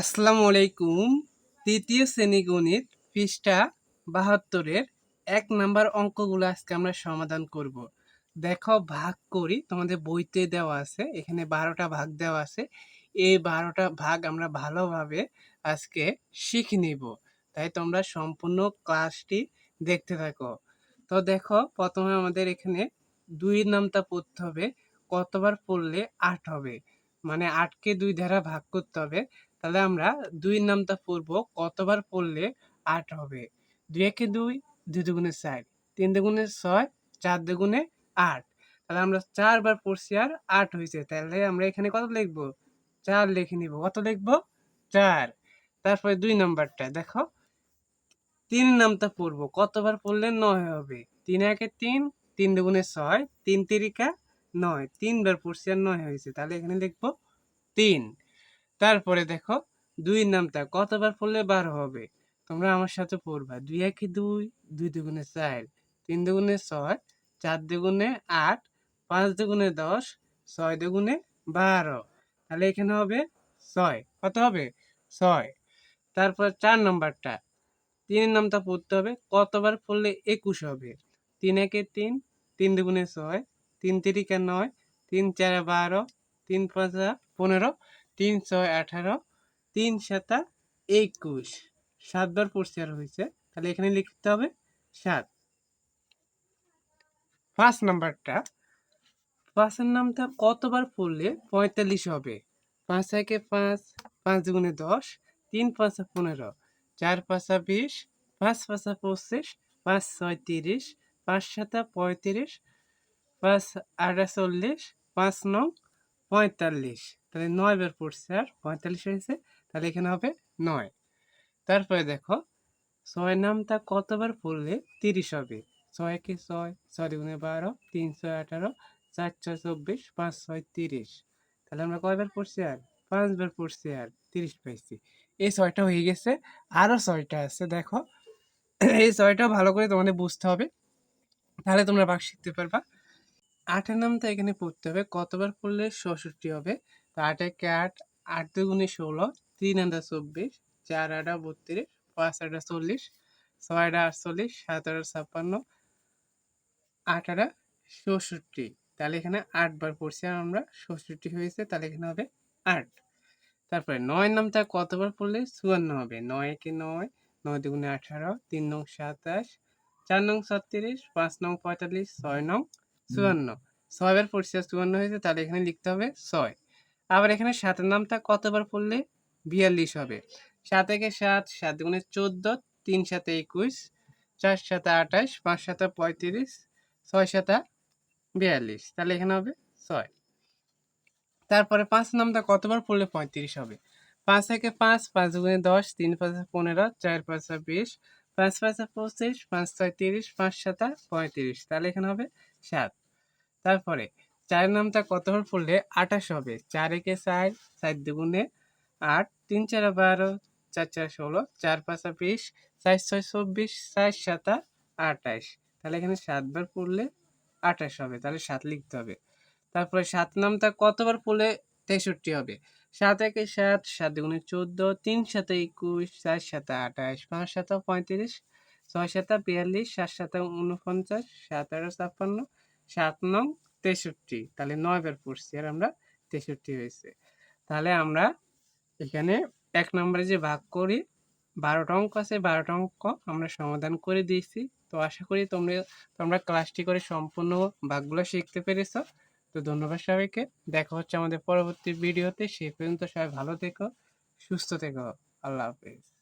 আসসালামু আলাইকুম। তৃতীয় শ্রেণি গণিত পৃষ্ঠা বাহাত্তরের এক নাম্বার অঙ্কগুলো আজকে আমরা সমাধান করব। দেখো, ভাগ করি, তোমাদের বইতে দেওয়া আছে, এখানে বারোটা ভাগ দেওয়া আছে। এই বারোটা ভাগ আমরা ভালোভাবে আজকে শিখে নিব। তাই তোমরা সম্পূর্ণ ক্লাসটি দেখতে থাকো। তো দেখো, প্রথমে আমাদের এখানে দুই নামটা পড়তে হবে, কতবার পড়লে আট হবে? মানে আটকে দুই ধারা ভাগ করতে হবে। তাহলে আমরা দুই নামটা পড়ব, কতবার পড়লে আট হবে? দুই একে দুই দুই দুগুণে চার, তিন দুগুণে ছয়, চার দুগুণে আট। তাহলে আমরা চারবার পড়ছি আর আট হয়েছে। তাহলে আমরা এখানে কত লিখব? চার লিখে নিব। কত লিখব? চার। তারপরে দুই নাম্বারটা, দেখো। তিন নামটা পড়ব। কতবার পড়লে নয় হবে? তিন একে তিন তিন দুগুণে ছয়, তিন তিরিকা নয়। তিনবার পড়ছি আর নয় হয়েছে। তাহলে এখানে লিখব তিন। তারপরে দেখো দুই নামটা কতবার পড়লে বারো হবে? তোমরা আমার সাথে পড়বা। দুই একে দুই দুই দুগুণে চার, তিন দুগুণে ছয়, চার দুগুণে আট, পাঁচ দুগুণে দশ, ছয় দুগুণে বারো। তাহলে এখানে হবে ছয়। কত হবে? ছয়। তারপর চার নম্বরটা। তিনের নামটা পড়তে হবে। কতবার পড়লে একুশ হবে? তিন একে তিন তিন দুগুণে ছয়, তিন তিরিকা নয়, তিন চারে বারো, তিন পাঁচা পনেরো তিন ছয় আঠারো তিন সাতা একুশ সাতবার আর হয়েছে। তাহলে এখানে লিখতে হবে সাত। পাঁচ নাম্বারটা পাঁচের নামটা কতবার পড়লে পঁয়তাল্লিশ হবে? পাঁচ একে পাঁচ পাঁচ দুগুণে দশ, তিন পাঁচা পনেরো, চার পাঁচা বিশ, পাঁচ পাঁচা পঁচিশ, পাঁচ ছয় তিরিশ, পাঁচ সাতা পঁয়ত্রিশ, পাঁচ আটা চল্লিশ, পাঁচ নং পঁয়তাল্লিশ। তাহলে নয় বার পড়ছে আর পঁয়তাল্লিশ হয়েছে, তাহলে এখানে হবে নয়। তারপরে দেখো, ছয় নামটা কতবার পড়লে তিরিশ হবে? ছয় একে ছয় ছয় দুগুণে বারো, তিন ছয় আঠারো, চার ছয় চব্বিশ, পাঁচ ছয় তিরিশ। তাহলে আমরা কয়বার পড়ছি, আর পাঁচবার পড়ছি, আর তিরিশ পাইছি। এই ছয়টা হয়ে গেছে আরও ছয়টা আছে, দেখো। এই ছয়টা ভালো করে তোমাদের বুঝতে হবে, তাহলে তোমরা বাক শিখতে পারবা। আটের নামটা এখানে পড়তে হবে, কতবার পড়লে ষষট্টি হবে? তো আট একে আট আট দুগুণে ষোলো তিন আটা চব্বিশ চার আটা বত্রিশ পাঁচ আটা চল্লিশ ছয় আটা আটচল্লিশ সাত আটা ছাপ্পান্ন আট আটা ষষট্টি তাহলে এখানে আটবার পড়ছি আর আমরা ষষট্টি হয়েছে তাহলে এখানে হবে আট। তারপরে নয় নামটা কতবার পড়লে? চুয়ান্ন হবে। নয় একে নয় নয় দুগুণে আঠারো তিন নং সাতাশ চার নং ছত্রিশ পাঁচ নং পঁয়তাল্লিশ ছয় নং চুয়ান্ন। ছয়বার পড়ছি আর চুয়ান্ন হয়েছে তাহলে এখানে লিখতে হবে ছয়। আবার এখানে সাতের নামটা কতবার পড়লে? বিয়াল্লিশ হবে। সাত একে সাত সাত দুগুণে চোদ্দ, তিন সাথে একুশ, চার সাথে আঠাশ, পাঁচ সাথে পঁয়ত্রিশ, ছয় সাথে বিয়াল্লিশ। তাহলে এখানে হবে ছয়। তারপরে পাঁচ নামটা কতবার পড়লে পঁয়ত্রিশ হবে? পাঁচ একে পাঁচ পাঁচ দুগুণে দশ, তিন পাঁচে পনেরো, চার পাঁচা বিশ, পাঁচ পাঁচা পঁচিশ, পাঁচ ছয় তিরিশ, পাঁচ সাতা পঁয়ত্রিশ। তাহলে এখানে হবে সাত। তারপরে চার নামটা কতবার পড়লে আঠাশ হবে। চার একে চার? চার দুগুণে আট। তিন চার বারো। চার চার ষোলো। চার পাঁচা বিশ। চার ছয় চব্বিশ। চার সাতা আঠাশ। তাহলে এখানে সাতবার পড়লে আঠাশ হবে। তাহলে সাত লিখতে হবে। তারপরে সাত নামটা কতবার পড়লে তেষট্টি হবে? সাত একে সাত সাত দুগুণে চোদ্দ, তিন সাথে একুশ, চার সাথে আঠাশ, পাঁচ সাথে পঁয়ত্রিশ, ছয় সাথে বিয়াল্লিশ, সাত সাথে উনপঞ্চাশ সাত আঠারো ছাপ্পান্ন, সাত নং তেষট্টি, তাহলে নয় বার পড়ছি আর আমরা তেষট্টি হয়েছে। তাহলে আমরা এখানে এক নম্বরে যে ভাগ করি, বারোটা অঙ্ক আছে, বারোটা অঙ্ক আমরা সমাধান করে দিয়েছি। তো আশা করি তোমরা তোমরা ক্লাসটি করে সম্পূর্ণ ভাগগুলো শিখতে পেরেছ। তো ধন্যবাদ সবাইকে। দেখা হচ্ছে আমাদের পরবর্তী ভিডিওতে সেই পর্যন্ত সবাই ভালো থেকো, সুস্থ থেকো। আল্লাহ হাফেজ।